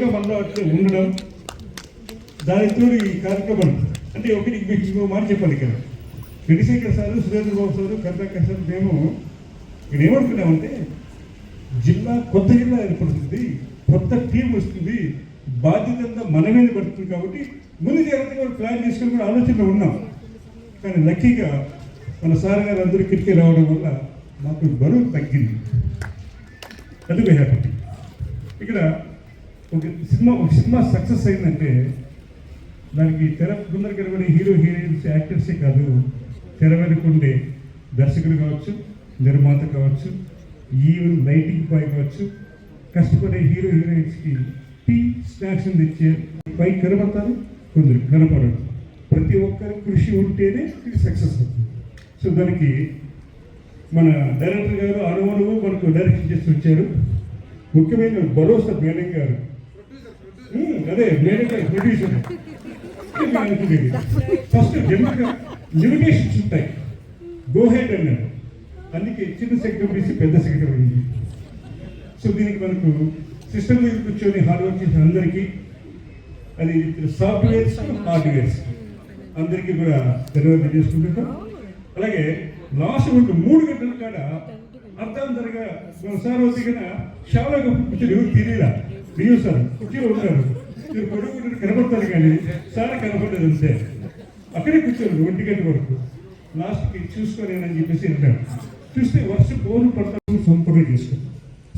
బలంగా మనలో అట్లా ఉండడం దానితో ఈ కార్యక్రమం అంటే ఒకటి మీకు ఇంకో మాట చెప్పాలి ఇక్కడ. Chandrashekar sir Surendra Babu sir Karnakar sir మేము ఇక్కడ ఏమనుకున్నామంటే జిల్లా కొత్త జిల్లా ఏర్పడుతుంది కొత్త టీం వస్తుంది బాధ్యత అంతా మన మీద పడుతుంది కాబట్టి ముందు జాగ్రత్తగా ప్లాన్ చేసుకుని కూడా ఆలోచనలో ఉన్నాం. కానీ లక్కీగా మన సార్ గారు అందరూ కిటికీ రావడం వల్ల మాకు బరువు తగ్గింది. అది హ్యాపీ ఇక్కడ ఒక సినిమా ఒక సినిమా సక్సెస్ అయిందంటే దానికి తెర ముందర కనబడే హీరో హీరోయిన్స్ యాక్టర్సే కాదు తెర వెనుకుండే దర్శకులు దర్శకుడు కావచ్చు నిర్మాత కావచ్చు ఈవెన్ లైటింగ్ బాయ్ కావచ్చు కష్టపడే హీరో హీరోయిన్స్కి టీ స్నాక్స్ తెచ్చే పై కనబడతారు కొందరు కనపడరు ప్రతి ఒక్కరి కృషి ఉంటేనే ఇది సక్సెస్ అవుతుంది సో దానికి మన డైరెక్టర్ గారు అనుమానము మనకు డైరెక్షన్ చేసి వచ్చారు ముఖ్యమైన భరోసా మేడం గారు అదే madam garu producer first limitations ఉంటాయి గో హెడ్ అన్నాడు అందుకే చిన్న సెక్టర్ తీసి పెద్ద సెక్టర్ ఉంది సో దీనికి మనకు సిస్టమ్ మీద కూర్చొని హార్డ్ వర్క్ చేసిన అందరికీ అది సాఫ్ట్వేర్స్ హార్డ్వేర్స్ అందరికీ కూడా ధన్యవాదాలు చేసుకుంటున్నాం అలాగే లాస్ట్ ఒక మూడు గంటల కాడ అర్థం మన సార్ వచ్చిన చాలా కూర్చొని ఎవరు తెలియదా మీరు సార్ కుర్చీలో ఉంటారు మీరు పడుకుంటే కనబడతారు కానీ సార్ కనబడలేదు అంతే అక్కడే కూర్చోరు ఒంటి గంట వరకు లాస్ట్కి చూసుకోలేనని చెప్పేసి అంటారు. చూస్తే వర్షం పోను పడతాను సంపూర్ణ చేసుకుంటాం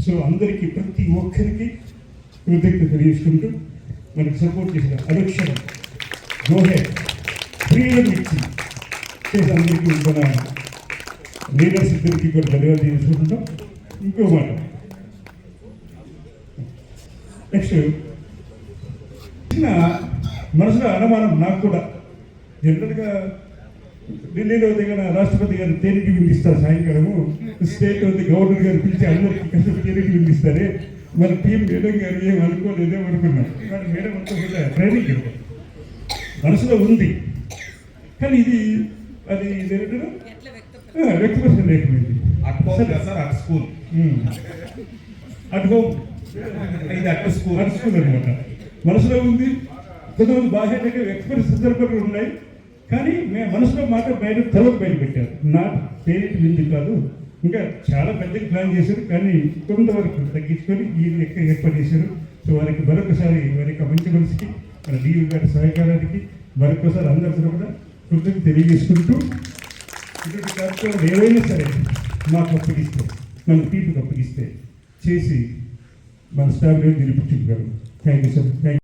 సో అందరికీ ప్రతి ఒక్కరికి కృతజ్ఞత తెలియజేసుకుంటూ మనకు సపోర్ట్ చేసిన అలక్షణం గోహే ఫ్రీడమ్ ఇచ్చి చేసి అందరికీ మన లీడర్స్ ఇద్దరికి కూడా ధన్యవాదాలు చేసుకుంటున్నాం ఇంకో మాట. నెక్స్ట్. చిన్న మనసులో అనుమానం నాకు కూడా. జనరల్గా ఢిల్లీలో దిగిన రాష్ట్రపతి గారు తేనెకి వినిపిస్తారు సాయంకాలము. స్టేట్ వద్ద గవర్నర్ గారు పిలిచి అందరికి కష్టపడి తేనెకి వినిపిస్తారే మన టీం మేడం గారు ఏం అనుకోలేదే అనుకున్నాం కానీ మేడం అంతా కూడా ట్రైనింగ్ మనసులో ఉంది. కానీ ఇది అది ఇదేంటారు వ్యక్తిపరచం లేకపోయింది అట్ హోమ్ కదా సార్. అట్ స్కూల్ అట్ హోమ్ ఇది అట్ స్కూల్ అట్ స్కూల్ అనమాట మనసులో ఉంది కొంతమంది బాహ్యంగా ఎక్స్ప్రెస్ సందర్భాలు ఉన్నాయి కానీ మేము మనసులో మాట బయట తలకు బయట పెట్టారు. నా పేరెంట్ వింది కాదు. ఇంకా చాలా పెద్ద ప్లాన్ చేశారు కానీ కొంతవరకు తగ్గించుకొని ఈ లెక్క ఏర్పాటు చేశారు. సో వారికి మరొకసారి వారి యొక్క మంచి మనసుకి మన డీవీ గారి సహకారానికి మరొకసారి అందరితో కూడా కృతజ్ఞత తెలియజేసుకుంటూ ఇటువంటి కార్యక్రమాలు ఏవైనా సరే మాకు అప్పగిస్తే మన టీపుకి అప్పగిస్తే చేసి మన staff నిరూపించుకుంటారు thank you sir thank